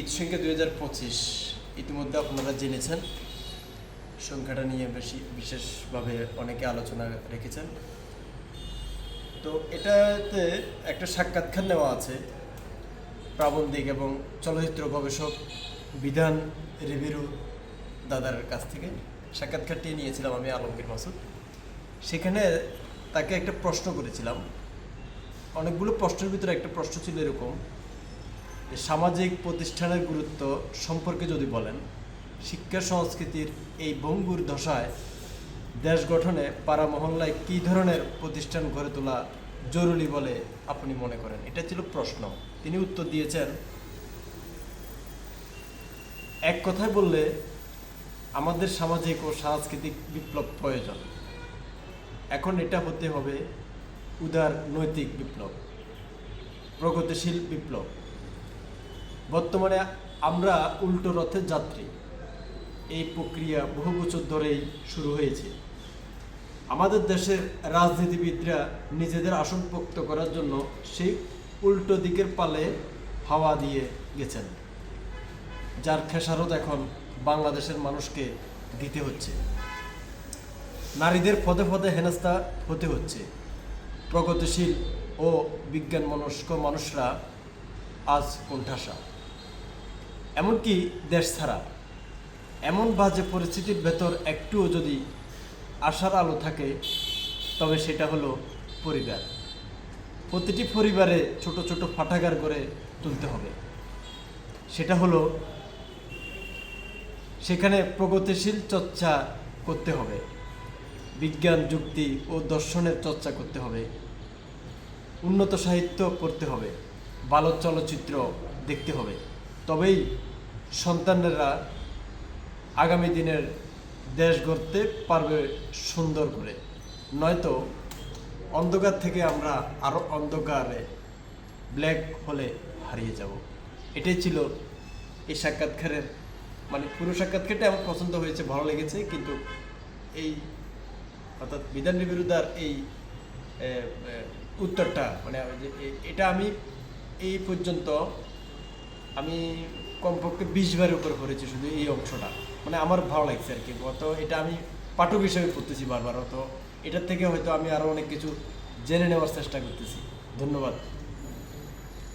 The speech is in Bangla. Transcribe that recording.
ঈদ সংখ্যা দুই হাজার পঁচিশ, ইতিমধ্যে আপনারা জেনেছেন, সংখ্যাটা নিয়ে বেশি, বিশেষভাবে অনেকে আলোচনা রেখেছেন। তো এটাতে একটা সাক্ষাৎকার নেওয়া আছে, প্রাবন্ধিক এবং চলচ্চিত্র গবেষক বিধান রিভিরু দাদার কাছ থেকে। সাক্ষাৎকারটি নিয়েছিলাম আমি, আলমগীর মাসুদ। সেখানে তাকে একটা প্রশ্ন করেছিলাম। অনেকগুলো প্রশ্নের ভিতরে একটা প্রশ্ন ছিল এরকম সামাজিক প্রতিষ্ঠানের গুরুত্ব সম্পর্কে যদি বলেন, শিক্ষা সংস্কৃতির এই ভঙ্গুর দশায় দেশ গঠনে পাড়া মহল্লায় কী ধরনের প্রতিষ্ঠান গড়ে তোলা জরুরি বলে আপনি মনে করেন? এটা ছিল প্রশ্ন। তিনি উত্তর দিয়েছেন, এক কথায় বললে আমাদের সামাজিক ও সাংস্কৃতিক বিপ্লব প্রয়োজন। এখন এটা হতে হবে উদার নৈতিক বিপ্লব, প্রগতিশীল বিপ্লব। বর্তমানে আমরা উল্টো রথের যাত্রী। এই প্রক্রিয়া বহু বছর ধরেই শুরু হয়েছে। আমাদের দেশের রাজনীতিবিদরা নিজেদের আসন পোক্ত করার জন্য সেই উল্টো দিকের পালে হাওয়া দিয়ে গেছেন, যার খেসারত এখন বাংলাদেশের মানুষকে দিতে হচ্ছে। নারীদের পদে পদে হেনস্থা হতে হচ্ছে। প্রগতিশীল ও বিজ্ঞান মনস্ক মানুষরা আজ কোণঠাসা। এমনকি দেশ ছাড়া। এমন বাজে পরিস্থিতির ভেতর একটুও যদি আশার আলো থাকে, তবে সেটা হলো পরিবার। প্রতিটি পরিবারে ছোট ছোট ফাটাগার করে তুলতে হবে। সেটা হলো সেখানে প্রগতিশীল চর্চা করতে হবে। বিজ্ঞান, যুক্তি ও দর্শনের চর্চা করতে হবে। উন্নত সাহিত্য পড়তে হবে। ভালো চলচ্চিত্র দেখতে হবে। তবেই সন্তানেরা আগামী দিনের দেশ গড়তে পারবে সুন্দর করে। নয়তো অন্ধকার থেকে আমরা আরও অন্ধকারে, ব্ল্যাক হলে হারিয়ে যাব। এটাই ছিল এই সাক্ষাৎকারের মানে পুরো সাক্ষাৎকারটা আমার পছন্দ হয়েছে, ভালো লেগেছে, কিন্তু এই, অর্থাৎ বিধান বিরুদ্ধার এই উত্তরটা মানে এটা আমি এই পর্যন্ত আমি কমপক্ষে বিশ বারের উপরে পড়েছি শুধু এই অংশটা। মানে আমার ভালো লাগছে আর কি। গত এটা আমি পাঠক হিসেবে পড়তেছি বারবার তো এটার থেকে হয়তো আমি আরও অনেক কিছু জেনে নেওয়ার চেষ্টা করতেছি। ধন্যবাদ।